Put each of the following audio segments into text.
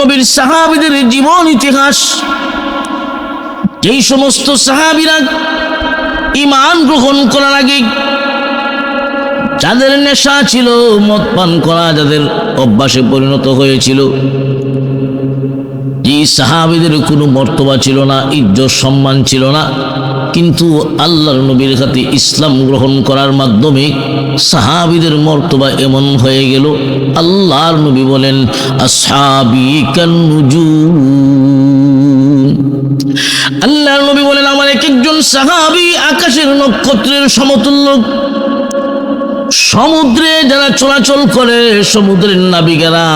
নবীর সাহাবিদের জীবন ইতিহাস। যেই সমস্ত সাহাবিরা ইমান গ্রহণ করার আগে যাদের নেশা ছিল, মদ পান করা যাদের অভ্যাসে পরিণত হয়েছিল এই সাহাবিদের কোনো মর্তবা ছিল না, ইজ্জত সম্মান ছিল না কিন্তু আল্লাহর নবীর হাতে ইসলাম গ্রহণ করার মাধ্যমে সাহাবিদের মর্তবা এমন হয়ে গেল। আল্লাহর নবী বলেন আল্লাহর নবী বলেন, আমার এক একজন সাহাবি আকাশের নক্ষত্রের সমতুল্য। সমুদ্রে যারা চলাচল করে, সমুদ্রের নাবিকেরা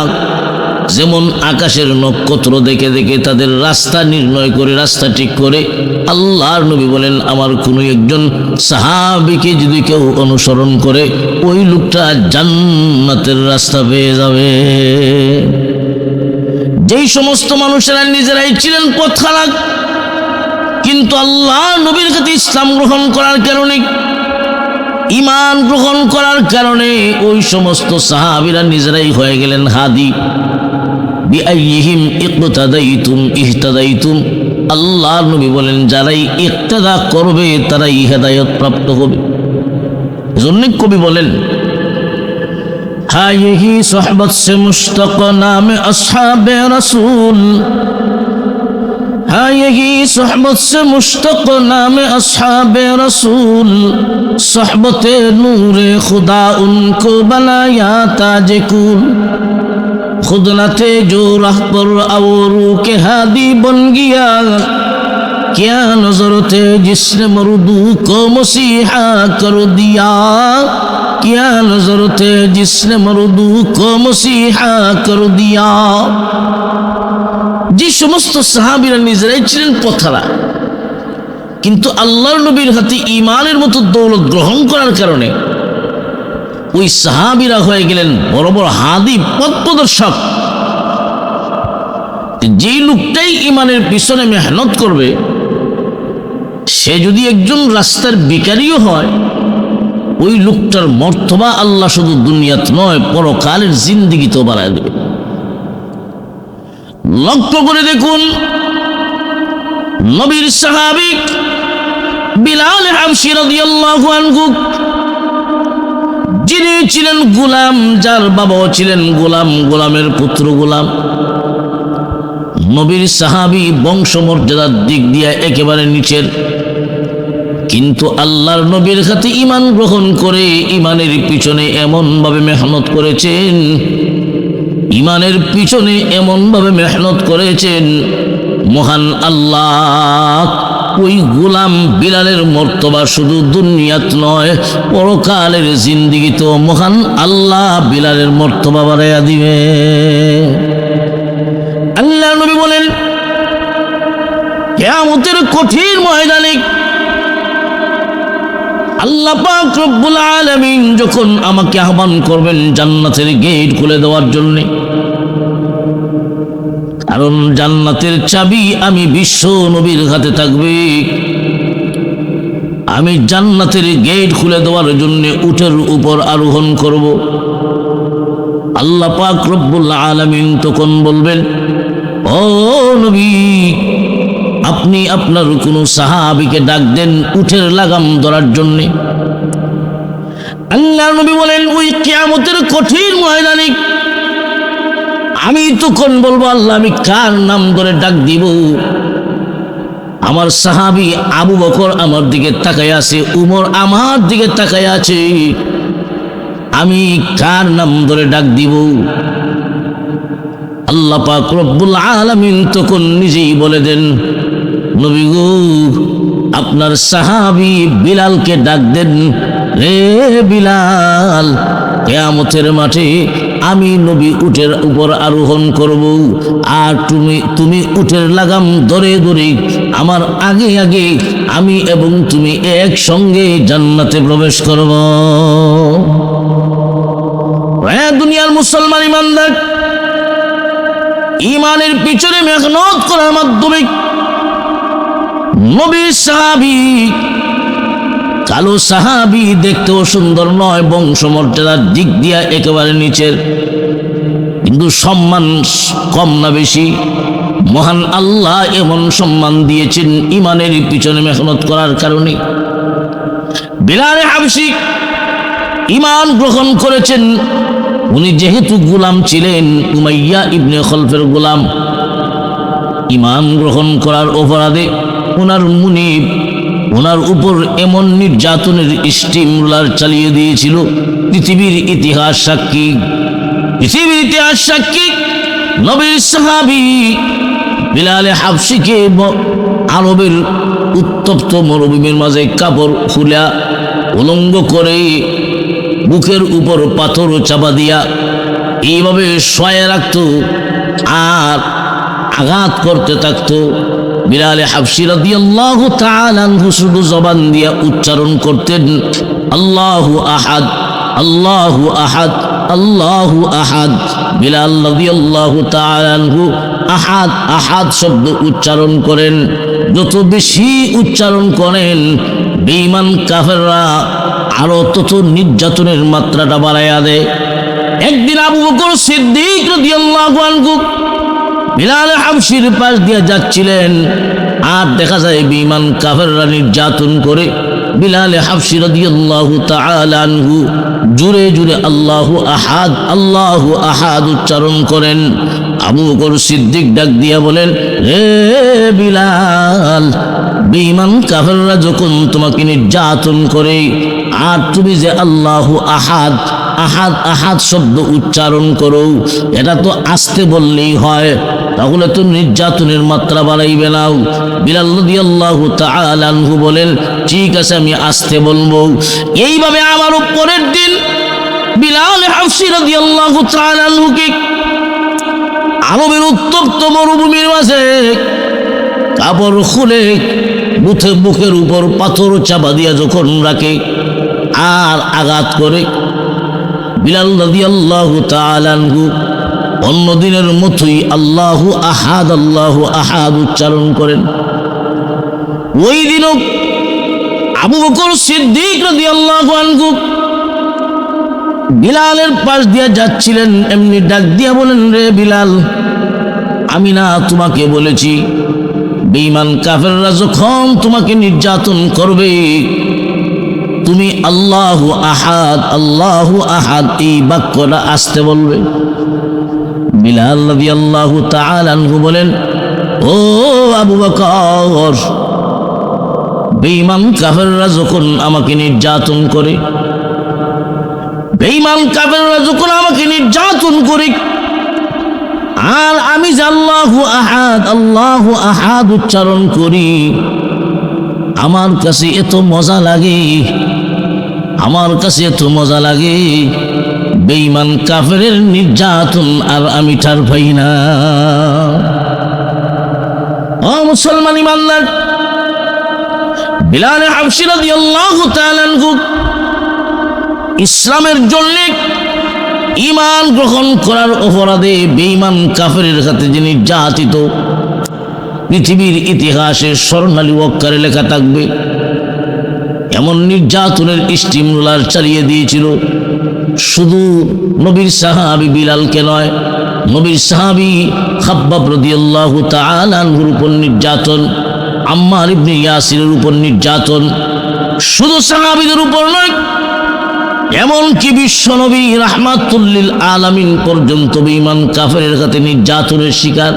যেমন আকাশের নক্ষত্র দেখে দেখে তাদের রাস্তা নির্ণয় করে, রাস্তা ঠিক করে, আল্লাহর নবী বলেন, আমার কোনো একজন সাহাবিকে যদি কেউ অনুসরণ করে, ওই লোকটা জান্নাতের রাস্তা পেয়ে যাবে। যেই সমস্ত মানুষেরা নিজেরাই ছিলেন পথ খারাপ কিন্তু আল্লাহ নবীর কাছে ইসলাম গ্রহণ করার কারণে ইমান গ্রহণ করার কারণে ওই সমস্ত সাহাবিরা নিজেরাই হয়ে গেলেন হাদি। বিআইহিম ইকতাদাইতুম ইহতাদাইতুম। আল্লাহ নবী বলেন, যারাই ইকতাদা করবে, তারাই হেদায়ত প্রাপ্ত হবে। জন্য কবি বলেন হ্যাঁ ইহি সহবত সে মুশতক নামে আসহাবে রসুল। হ্যাঁ ইহি সহবত সে মুশতক নামে আসহাবে রসুল। সহবতে নূরে খুদা উনকো বলায়া তাজেকুল। खुद न थे जो राह पर और के हादी बन गया क्या नजर थे जिसने मरुदू को मसीहा कर दिया क्या नजर थे जिसने मरुदू को मसीहा कर दिया যে সমস্ত সাহাবিরা নিজেরাই ছিলেন পথারা কিন্তু আল্লাহর নবীর হাতে ইমানের মতো দৌলত গ্রহণ করার কারণে ওই সাহাবিরা হয়ে গেলেন বড় বড় হাদি পথ প্রদর্শক যেই লোকটাই ইমানের পিছনে মেহনত করবে, সে যদি একজন রাস্তার বিকারীও হয়, ওই লোকটার মর্তবা আল্লাহ শুধু দুনিয়াত নয়, পরকালের জিন্দিগিতেও বাড়ায় দেবে। লক্ষ্য করে দেখুন, নবীর সাহাবিক বিলাল রাদিয়াল্লাহু আনহু যিনি ছিলেন গোলাম, যার বাবাও ছিলেন গোলাম, গোলামের পুত্র গোলাম। নবীর সাহাবি বংশমর্যাদার দিক দিয়ে একেবারে নিচের। কিন্তু আল্লাহর নবীর হাতে ইমান গ্রহণ করে ইমানের পিছনে এমনভাবে মেহনত করেছেন ইমানের পিছনে এমনভাবে মেহনত করেছেন, মহান আল্লাহ ওই গোলাম বিলালের মর্তবা শুধু দুনিয়াত নয়, পরকালের জিন্দিগি তো মহান আল্লাহ বিলালের মর্তবা বাড়াইয়া দিবে। আল্লাহ নবী বলেন, কেয়ামতের কঠিন ময়দানে আল্লাহ পাক যখন আমাকে আহ্বান করবেন জান্নাতের গেট খুলে দেওয়ার জন্য কারণ জান্নাতের চাবি আমি বিশ্ব নবীর হাতে থাকবে। আমি জান্নাতের গেট খুলে দেওয়ার জন্য উটের উপর আরোহণ করব। আল্লাহ পাক রব্বুল আলামিন তখন বলবেন, ও নবী, আপনি আপনার কোনো সাহাবিকে ডাক দেন উঠের লাগাম ধরার জন্যে। আল্লাহ নবী বলেন, ওই কেয়ামতের কঠিন ময়দানে আমি তখন বলব, আল্লাহ, আমি কার নাম ধরে ডাক দিব? আমার সাহাবি আবু বকর আমার দিকে তাকায় আছে, উমর আমার দিকে তাকায় আছে। আমি কার নাম ধরে ডাক দিব? আল্লাহ পাক রব্বুল আলামিন তখন নিজেই বলে দেন, নবী গো, আপনার সাহাবি বিলালকে ডাক দেন। রে বিলাল, কেয়ামতের মাঠে আমি নবী উটের উপর আরোহণ করব। আর তুমি তুমি উটের লাগাম ধরে ধরে আমার আগে আগে আমি এবং তুমি একসঙ্গে জান্নাতে প্রবেশ করব। হ্যাঁ দুনিয়ার মুসলমান ইমানদার, ইমানের পিছনে মেহনত করার মাধ্যমে নবী সাহাবি কালো সাহাবি দেখতেও সুন্দর নয়, বংশমর্যাদার দিক দিয়া একেবারে নিচের। কিন্তু সম্মান কম না বেশি। মহান আল্লাহ এমন সম্মান দিয়েছেন ইমানের পিছনে মেহনত করার কারণে। বিলালে হাবসি ইমান গ্রহণ করেছেন। উনি যেহেতু গুলাম ছিলেন, উমাইয়া ইবনে খলফের গুলাম। ইমান গ্রহণ করার অপরাধে ওনার মুনিব ওনার উপর এমন নির্যাতনের স্টিম রোলার চালিয়ে দিয়েছিল। পৃথিবীর ইতিহাস সাক্ষী। পৃথিবীর ইতিহাস সাক্ষী নবীর সাহাবি বিলালে হাফসিকে আরবের উত্তপ্ত মরুভূমির মাঝে কাপড় খুলা উলঙ্গ করে বুকের উপর পাথর চাপা দিয়া এইভাবে শয়ে রাখত। আর আঘাত করতে থাকতো। বিলালে হাফসি রাদিয়াল্লাহু তাআলা আনহু শুধু জবান দিয়া উচ্চারণ করতেন, আল্লাহু আহাদ আল্লাহু আহাদ আল্লাহু আহাদ। বিলাল রাদিয়াল্লাহু তাআলা আনহু আহাদ আহাদ শব্দ উচ্চারণ করেন। যত বেশি উচ্চারণ করেন, বেঈমান কাফেররা আরও তত নির্যাতনের মাত্রাটা বাড়াইয়া দেয়। একদিন আবু বকর সিদ্দিক রাদিয়াল্লাহু আনহু বিলাল হাবশির পাশ দিয়ে যাচ্ছিলেন। আর দেখা যায় বিমান কাফেররা নির্যাতন করে বিলাল হাবশি রাদিয়াল্লাহু তাআলা আনহু জুরে জুরে আল্লাহু আহাদ আল্লাহু আহাদ উচ্চারণ করেন। আবু বকর সিদ্দিক ডাক দিয়া বলেন, হে বিলাল, বেঈমান কাফেররা যখন তোমাকে নির্যাতন করে, আর তুমি যে আল্লাহু আহাদ আহাদ আহাদ শব্দ উচ্চারণ করো, এটা তো আসতে বললেই হয়। তাহলে তো নির্যাতনের মাত্রা বাড়াইবে নাও বিলাল রাদিয়াল্লাহু তাআলা আনহু বলেন, ঠিক আছে, আমি আসতে বলব। এইভাবে আমার পরের দিন বিলাল হাফসি রাদিয়াল্লাহু তাআলা আনহুকে আরবের উত্তপ্ত মরুভূমির মাঝে কাপড় খুলে বুথে বুকের উপর পাথর চাপা দিয়া যখন রাখে আর আঘাত করে, বিলাল রাদি আল্লাহ তালানহু অন্য দিনের মতোই আল্লাহু আহাদ আল্লাহু আহাদ উচ্চারণ করেন। ওই দিনও আবু বকর সিদ্দিক রাদি আল্লাহ বিলালের পাশ দিয়া যাচ্ছিলেন, এমনি ডাক দিয়া বলেন, রে বিলাল, আমি না তোমাকে বলেছি, বেঈমান কাফেররা যখন তোমাকে নির্যাতন করবে, তুমি আল্লাহ আহাদ আল্লাহ আহাদ এই বাক্যটা আসতে বলবে। বিলাল রাদিয়াল্লাহু তাআলা আনহু বলেন, ও আবু বকর, বেঈমান কাফেররা যখন আমাকে নির্যাতন করে, বেঈমান কাফেররা যখন আমাকে নির্যাতন করে, আর আমি যে আল্লাহু আহাদ আল্লাহু আহাদ উচ্চারণ করি, আমার কাছে এত মজা লাগে, আমার কাছে এত মজা লাগে বেঈমান কাফেরের নির্যাতন আর আমি ঠার পাই না। ও মুসলমান ইমানদার, বিলাল হাবশি রাদিয়াল্লাহু তাআলা ইসলামের জন্য ইমান গ্রহণ করার অপরাধে বেঈমান কাফেরের হাতে যে নির্যাতিত পৃথিবীর ইতিহাসে স্বর্ণালী অক্ষরে লেখা থাকবে, এমন নির্যাতনের স্টিম রোলার চালিয়ে দিয়েছিল শুধু নবীর সাহাবি বিলালকে নয়, নবীর সাহাবি খাব্বাব রাদিয়াল্লাহু তাআলা আনহুর উপর নির্যাতন, আম্মার ইবনে ইয়াসিরের উপর নির্যাতন, শুধু সাহাবিদের উপর নয়, এমনকি বিশ্ব নবী রাহমাতুল্লিল আলামিন পর্যন্ত বেঈমান কাফেরের হাতে নির্যাতনের শিকার।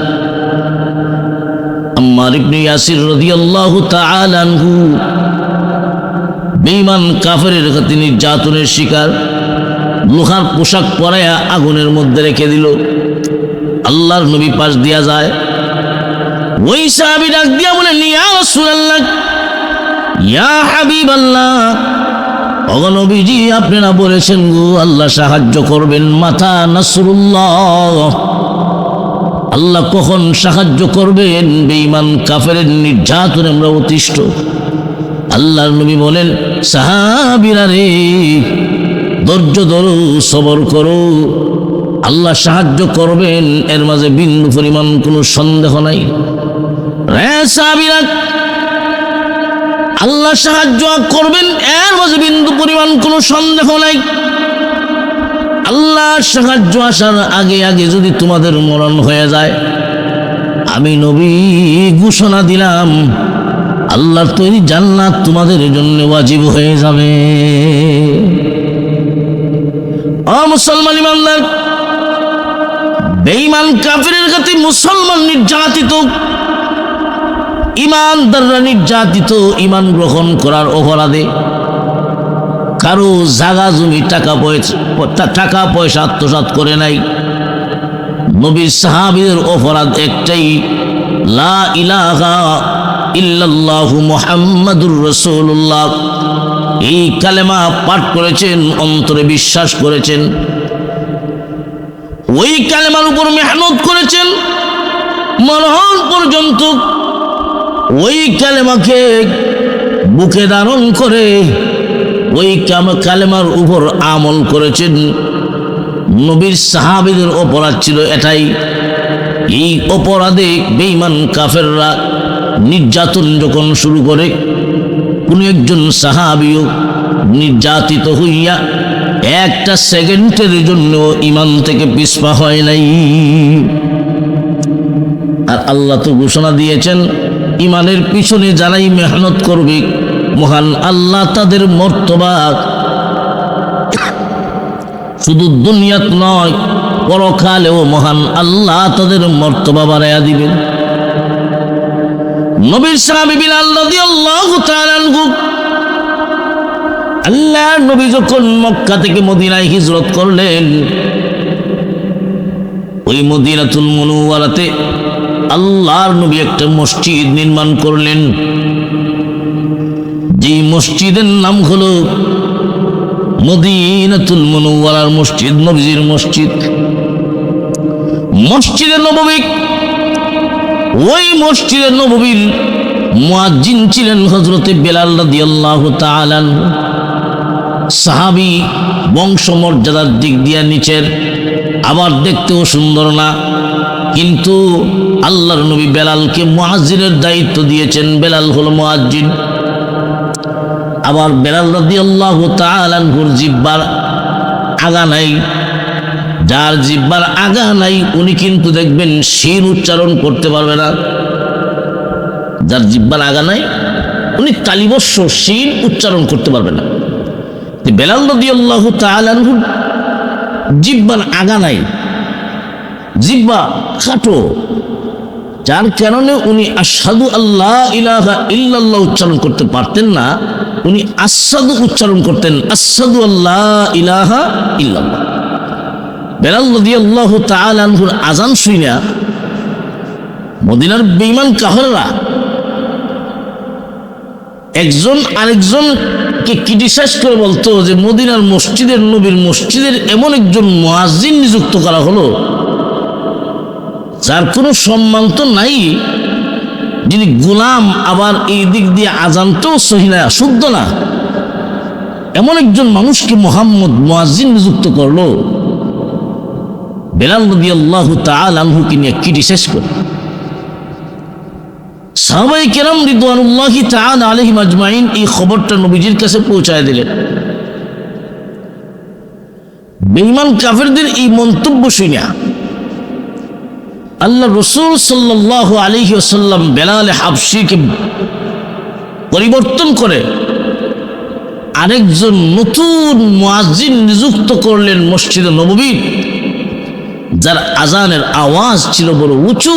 আম্মার ইবনে ইয়াসির রাদিয়াল্লাহু তাআলা আনহু বেঈমান কাফেরের হাতে নির্যাতনের শিকার। লোহার পোশাক পরাইয়া আগুনের মধ্যে রেখে দিল। আল্লাহর নবী পাশ দিয়া যায়। ওই সাহাবী ডাক দিয়া বলেন ইয়া রাসূলুল্লাহ, ইয়া হাবিবাল্লাহ অগনবীজি আপনারা বলেছেন গো, আল্লাহ সাহায্য করবেন মাথা নাসরুল্লাহ। আল্লাহ কখন সাহায্য করবেন? বেঈমান কাফের নির্যাতনে আমরা অতিষ্ঠ। আল্লাহর নবী বলেন, সাহাবিরা রে ধৈর্য ধরো, সবর করো। আল্লাহ সাহায্য করবেন, এর মাঝে বিন্দু পরিমাণ কোনো সন্দেহ নাই। আল্লাহ সাহায্য করবেন, এর মাঝে বিন্দু পরিমাণ কোনো সন্দেহ নাই। আল্লাহর সাহায্য আসার আগে আগে যদি তোমাদের মরণ হয়ে যায়, আমি নবী ঘোষণা দিলাম আল্লাহর তৈরি জান্নাত তোমাদের জন্য ওয়াজিব হয়ে যাবে। মুসলমান ইমানদার। বেঈমান কাফিরের কাছে মুসলমান নির্যাতিত। ইমানদাররা নির্যাতিত ইমান গ্রহণ করার অপরাধে। কারও জাগা জমি টাকা পয়সা টাকা পয়সা আত্মসাৎ করে নাই। নবীর সাহাবিদের অপরাধ একটাই, লা ইলাহা ইল্লাল্লাহু মুহাম্মাদুর রাসূলুল্লাহ। এই কালেমা পাঠ করেছেন, অন্তরে বিশ্বাস করেছেন। ওই কালেমার উপর মেহনত করেছেন। মরহন পর্যন্ত ওই কালেমাকে বুকে ধারণ করে ওই কালেমার উপর আমল করেছেন। নবীর সাহাবিদের অপরাধ ছিল এটাই। এই অপরাধে বেঈমান কাফেররা নির্যাতন যখন শুরু করে কোনো একজন সাহাবিও নির্যাতিত হইয়া একটা সেকেন্ডের জন্য ইমান থেকে পিসপা হয় নাই। আর আল্লাহ তো ঘোষণা দিয়েছেন ইমানের পিছনে যারাই মেহনত করবে, মহান আল্লাহ তাদের মর্তবা। শুধু দুনিয়াত নয়, পরকালেও মহান আল্লাহ তাদের মর্তবা বাড়াইয়া দিবেন। নবীর সাহাবী আল্লাহ নবী যখন মক্কা থেকে মদিনায় হিজরত করলেন, ওই মদিনাতুল আল্লাহর নবী একটা মসজিদ নির্মাণ করলেন। যে মসজিদের নাম হলো মদিনাতুল মুনওয়ারার মসজিদ, নবীজির মসজিদ। মসজিদে নববী ওই মসজিদে নববীর মুয়াজ্জিন ছিলেন হজরতে বেলাল রাদিয়াল্লাহু তাআলা আনহু। সাহাবী বংশমর্যাদার দিক দিয়ে নিচের, আবার দেখতেও সুন্দর না। কিন্তু আল্লাহর নবী বেলালকে মুয়াজ্জিনের দায়িত্ব দিয়েছেন, বেলাল হলো মুয়াজ্জিন। আবার বেলাল রাদিয়াল্লাহু তাআলা আনহুর জিব্বার আগা নাই। যার জিব্বার আগা নাই, উনি কিন্তু দেখবেন শির উচ্চারণ করতে পারবে না। যার জিব্বার আগা নাই, উনি তালিবস্য শির উচ্চারণ করতে পারবে না। বেলাল রাদিয়াল্লাহু তাআলা আনহুর জিব্বার আগা নাই, জিব্বা খাটো, যার কারণে উনি আসাদু আল্লাহ ইলাহা ইল্লাল্লাহ উচ্চারণ করতে পারতেন না, উনি আসাদু উচ্চারণ করতেন আসাদু আল্লাহ ইলাহা ইল্লাল্লাহ। বেলাল রাদিয়াল্লাহু তাআলা আজান শুইনা মদিনার বেঈমান কাহররা একজন আরেকজনকে ক্রিটিসাইজ করে বলতো যে মদিনার মসজিদের, নবীর মসজিদের এমন একজন মুয়াজ্জিন নিযুক্ত করা হলো, যার কোনো সম্মান তো নাই, যিনি গোলাম আবার এই দিক দিয়ে আজান তো সহিনা শুদ্ধ না। এমন একজন মানুষকে মোহাম্মদ মুয়াজ্জিন নিযুক্ত করল। বেলাল নদী আল্লাহ নিয়ে ক্রিটিসাইজ করে? কেরাম আলাইহিম আজমাইন এই খবরটা নবীজির কাছে পৌঁছায় দিলেন। কাফেরদের এই মন্তব্য শুনিয়া আল্লাহ রসুল সাল্লাল্লাহু আলাইহি ওয়াসাল্লাম বেলাল হাবশিকে পরিবর্তন করে আরেকজন নতুন মুয়াজ্জিন নিযুক্ত করলেন মসজিদে নববী যার আজানের আওয়াজ ছিল বড় উঁচু,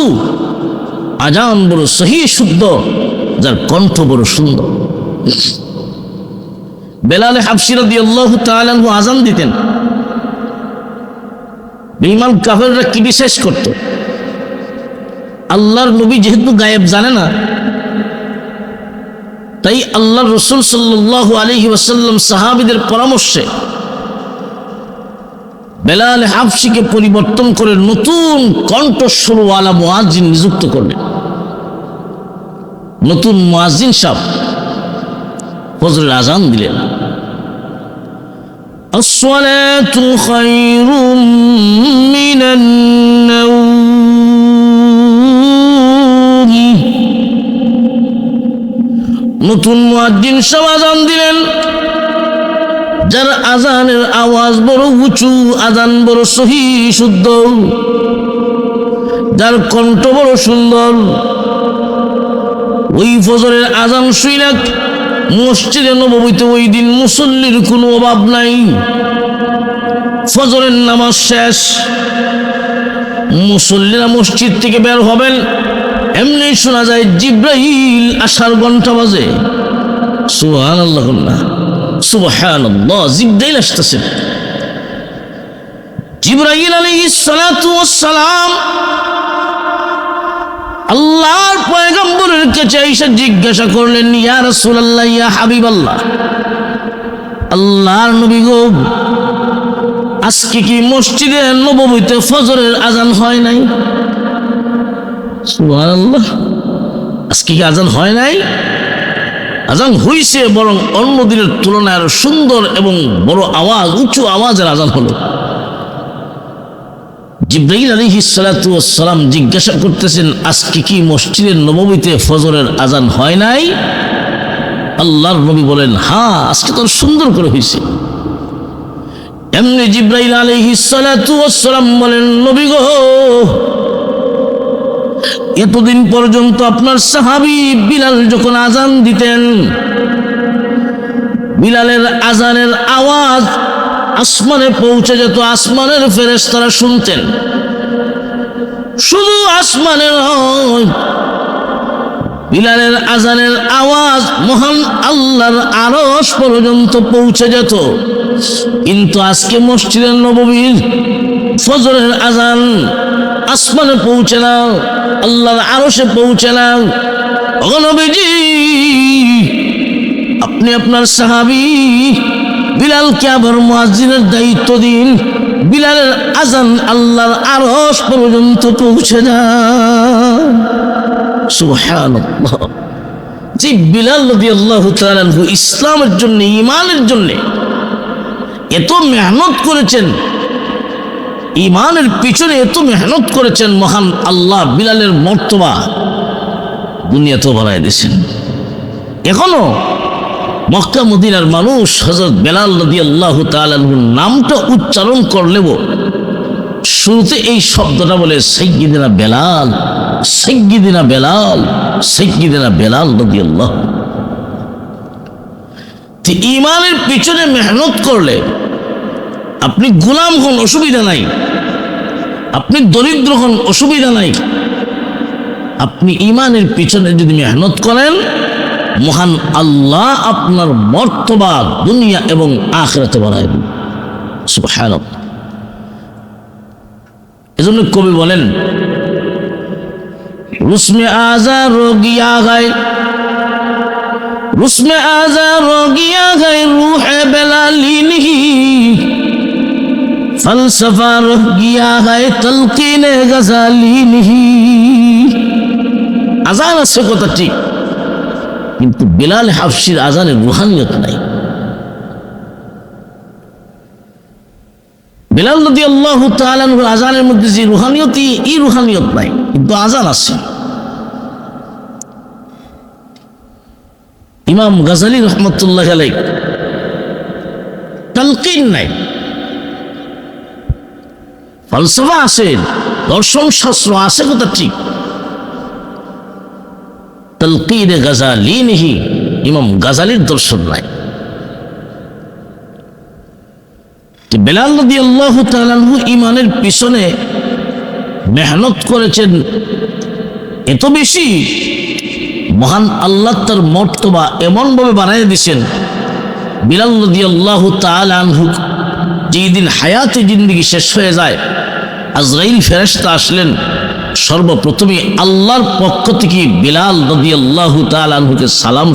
আজান বড় সহি শুদ্ধ, যার কণ্ঠ বড় সুন্দর। বেলালে হাফসিরা আজান দিতেন। বেঈমান কাফেররা ক্রিটিসাইজ করত? আল্লাহর নবী যেহেতু গায়েব জানে না, তাই আল্লাহ রসুল সাল্লাহ আলহি ওয়াসাল্লাম সাহাবিদের পরামর্শে বেলাল হাফসিকে পরিবর্তন করে নতুন কণ্ঠস্বরওয়ালা মুয়াজ্জিন নিযুক্ত করলেন নতুন মুয়াজ্জিন সাহ ফজরের আজান দিলেন الصلاة خير من النوم নতুন মুয়াজ্জিন সাহ আজান দিলেন যার আজানের আওয়াজ বড় উঁচু, আজান বড় সহি, শুদ্ধ। যার কণ্ঠ বড় সুন্দর। ওই ফজরের আজান শুইলাক মসজিদে নবমীতে ওই দিন মুসল্লির কোনো অভাব নাই। ফজরের নামাজ শেষ। মুসল্লিরা মসজিদ থেকে বের হবেন। এমনি শোনা যায় জিব্রাহিল আসার ঘণ্টা বাজে। সুহান আল্লাহ জিজ্ঞাসা করলেন আল্লাহর নবী আজকে কি মসজিদে নববীতে ফজরের আজান হয় নাই? আজকে কি আজান হয় নাই? আজান হইছে বরং অন্য দিনের তুলনায় সুন্দর এবং বড় আওয়াজ, উঁচু আওয়াজের আজান হলো। আলাইহি সালাতু সালাম জিজ্ঞাসা করতেছেন, আজকে কি মসজিদের নবমীতে ফজরের আজান হয় নাই? আল্লাহর নবী বলেন হ্যাঁ আজকে তো সুন্দর করে হয়েছে এমনি জিব্রাইল আলাইহি সালাতু সালাম বলেন, নবী গো এতদিন পর্যন্ত আপনার সাহাবী বিলাল যখন আজান দিতেন, বিলালের আজানের আওয়াজ আসমানে পৌঁছে যেত, আসমানের ফেরেস তারা শুনতেন। শুধু আসমানের বিলালের আজানের আওয়াজ মহান আল্লাহর আরস পর্যন্ত পৌঁছে যেত। কিন্তু আজকে মসজিদের নববীর ফজরের আজান আসমানে পৌঁছে না আল্লাহর আরসে পৌঁছে না অগনবীজি আপনি আপনার সাহাবি বিলালকে আবার মুয়াজ্জিনের দায়িত্ব দিন, বিলালের আজান আল্লাহর আরস পর্যন্ত পৌঁছে না সুবহানাল্লাহ। যে বিলাল তাআলা আনহু ইসলামের জন্য ইমানের জন্য এত মেহনত করেছেন ইমানের পিছনে এত মেহনত করেছেন মহান আল্লাহ বিলালের মর্তবা দুনিয়াতে বাড়াই দিয়েছেন। এখনও মক্কা মদিনার মানুষ হজরত বেলাল নদী আল্লাহ তালুর নামটা উচ্চারণ করলেও শুরুতে এই শব্দটা বলে সৈয়দিনা বেলাল সৈয়দিনা বেলাল সৈয়দিনা বেলাল নদী আল্লাহ ইমানের পিছনে মেহনত করলে আপনি গোলাম হন, অসুবিধা নাই। আপনি দরিদ্র হন, অসুবিধা নাই। আপনি ইমানের পিছনে যদি মেহনত করেন, মহান আল্লাহ আপনার মর্তবা দুনিয়া এবং আখরাতে সুবহানাল্লাহ। এজন্য কবি বলেন, রুসমে আজা রোগিয়া গায়, রুসমে আজা রোগিয়া গায় রুহে ফলসফা রহ গিয়া গায় তলকিনে গজালিনহি আজান আছে কথা ঠিক কিন্তু বিলাল হাফসির আজানের রুহানিয়ত নাই। বিলাল নদী আল্লাহ তালানুর আজানের মধ্যে যে রুহানিয়তি এই রুহানিয়ত নাই, কিন্তু আজান আছে। ইমাম গাজালি রহমতুল্লাহ আলাই তালকিন নাই। ফলসফা আছে, দর্শন শাস্ত্র আছে কথা ঠিক। তলকিনে গাজালি নিহি ইমাম গাজালির দর্শন নাই। বেলাল নদী আল্লাহ তালু ইমানের পিছনে মেহনত করেছেন এত বেশি। মহান আল্লাহ তার মর্তবা এমনভাবে বানাই দিছেন বিলাল নদী আল্লাহ তালহু যেই দিন হায়াতে জিন্দিগি শেষ হয়ে যায় আজরাইল ফেরেস্তা আসলেন। সর্বপ্রথমে আল্লাহর পক্ষ থেকে বিলাল নদী আল্লাহ তালহুকে সালাম